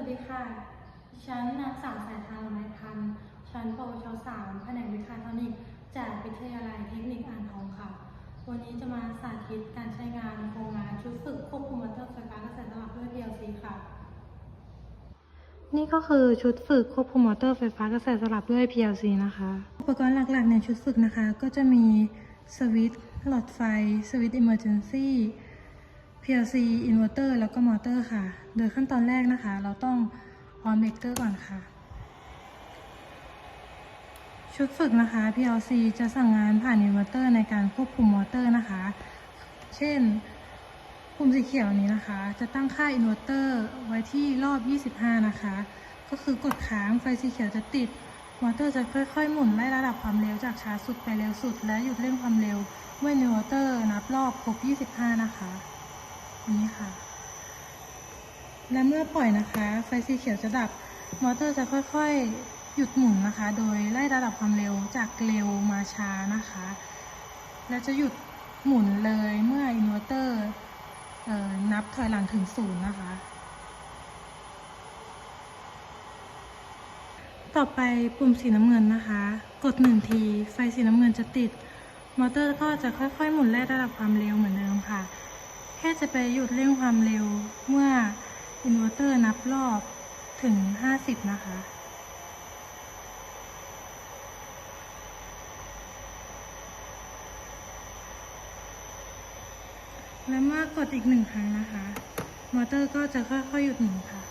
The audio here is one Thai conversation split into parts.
วัสดีค่ะ ฉันนางสาวสายทางไม้พันธ์ชั้นปวชสามแผนกวิทยาทรอนิกส์จากวิทยาลัยเทคนิคอ่างทองค่ะ วันนี้จะมาสาธิตการใช้งานโครงงานชุดฝึกควบคุมมอเตอร์ไฟฟ้ากระแสสลับด้วย PLC ค่ะ นี่ก็คือชุดฝึกควบคุมมอเตอร์ไฟฟ้ากระแสสลับด้วย PLC นะคะ อุปกรณ์หลักๆในชุดฝึกนะคะ ก็จะมีสวิตช์หลอดไฟ สวิตช์ Emergency PLC inverter แล้วก็มอเตอร์ค่ะ โดยขั้นตอนแรกนะคะ เราต้อง on breaker ก่อนค่ะ ชุดฝึกนะคะ PLC จะสั่งงานผ่านอินเวอร์เตอร์ในการควบคุมมอเตอร์นะคะ เช่นปุ่มสีเขียวนี้นะคะ จะตั้งค่าอินเวอร์เตอร์ไว้ที่รอบ 25 นะคะ ก็คือกดค้างไฟสีเขียวจะติด มอเตอร์จะค่อยๆ หมุนไล่ระดับความเร็วจากช้าสุดไปเร็วสุด และหยุดเร่งความเร็ว เมื่ออินเวอร์เตอร์นับรอบครบ 25 นะคะ นนี้ค่ะ และเมื่อปล่อยนะคะ ไฟสีเขียวจะดับ มอเตอร์จะค่อยๆ หยุดหมุนนะคะ โดยไล่ระดับความเร็วจากเร็วมาช้านะคะ และจะหยุดหมุนเลยเมื่ออินเวอร์เตอร์นับถอยหลังถึงศูนย์นะคะ ต่อไปปุ่มสีน้ำเงินนะคะ กดหนึ่งที ไฟสีน้ำเงินจะติด มอเตอร์ก็จะค่อยๆ หมุนไล่ระดับความเร็วเหมือนเดิมค่ะ จะไปหยุดเร่งความเร็วเมื่ออินเวอร์เตอร์นับรอบถึง 50 นะคะ และเมื่อกดอีกหนึ่งครั้งนะคะ มอเตอร์ก็จะค่อยๆหยุดหนึ่งค่ะ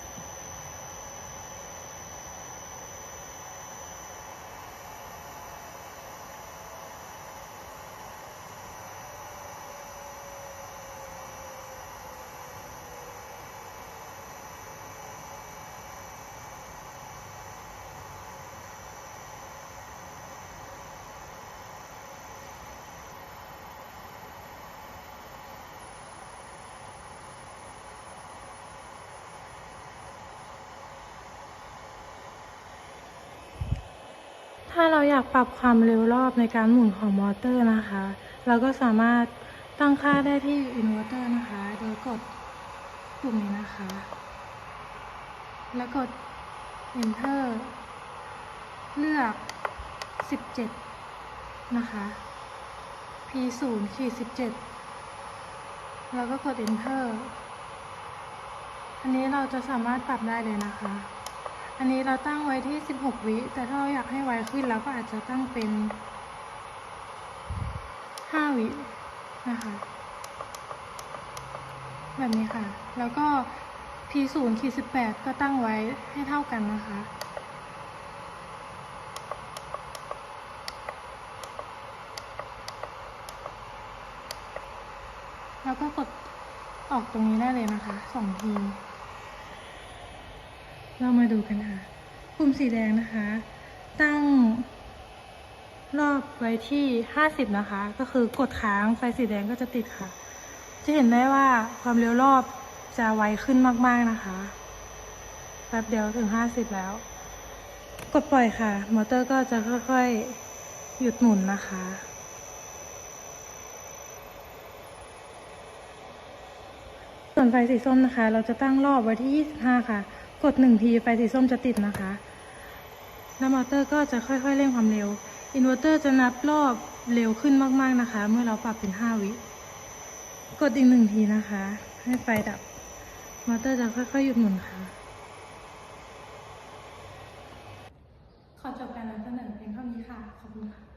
ถ้าเราอยากปรับความเร็วรอบในการหมุนของมอเตอร์นะคะ เราก็สามารถตั้งค่าได้ที่อินเวอร์เตอร์นะคะ โดยกดปุ่มนี้นะคะ แล้วกด enter เลือก 17 นะคะ p 0ขีด17 แล้วก็กด enter อันนี้เราจะสามารถปรับได้เลยนะคะ อันนี้เราตั้งไว้ที่ 16 วิ แต่ถ้าเราอยากให้ไวขึ้นเราก็อาจจะตั้งเป็น 5 วินะคะ แบบนี้ค่ะ แล้วก็ p 0ขีด18 ก็ตั้งไว้ให้เท่ากันนะคะ แล้วก็กดออกตรงนี้ได้เลยนะคะสองที เรามาดูกันค่ะ ปุ่มสีแดงนะคะ ตั้ง รอบไว้ที่ 50 นะคะ ก็คือกดค้างไฟสีแดงก็จะติดค่ะ จะเห็นได้ว่าความเร็วรอบจะไวขึ้นมากๆนะคะแป๊บเดียวถึง 50 แล้ว กดปล่อยค่ะ มอเตอร์ก็จะค่อยๆ หยุดหมุนนะคะส่วนไฟสีส้มนะคะ เราจะตั้งรอบไว้ที่ 25 ค่ะ กดหนึ่งทีไฟสีส้มจะติดนะคะ แล้วมอเตอร์ก็จะค่อยๆเร่งความเร็ว อินเวอร์เตอร์จะนับรอบเร็วขึ้นมากๆนะคะ เมื่อเราปรับเป็น5วิ กดอีกหนึ่งทีนะคะ ให้ไฟดับ มอเตอร์จะค่อยๆหยุดหมุนค่ะ ขอจบการนำเสนอเพียงเท่านี้ค่ะ ขอบคุณค่ะ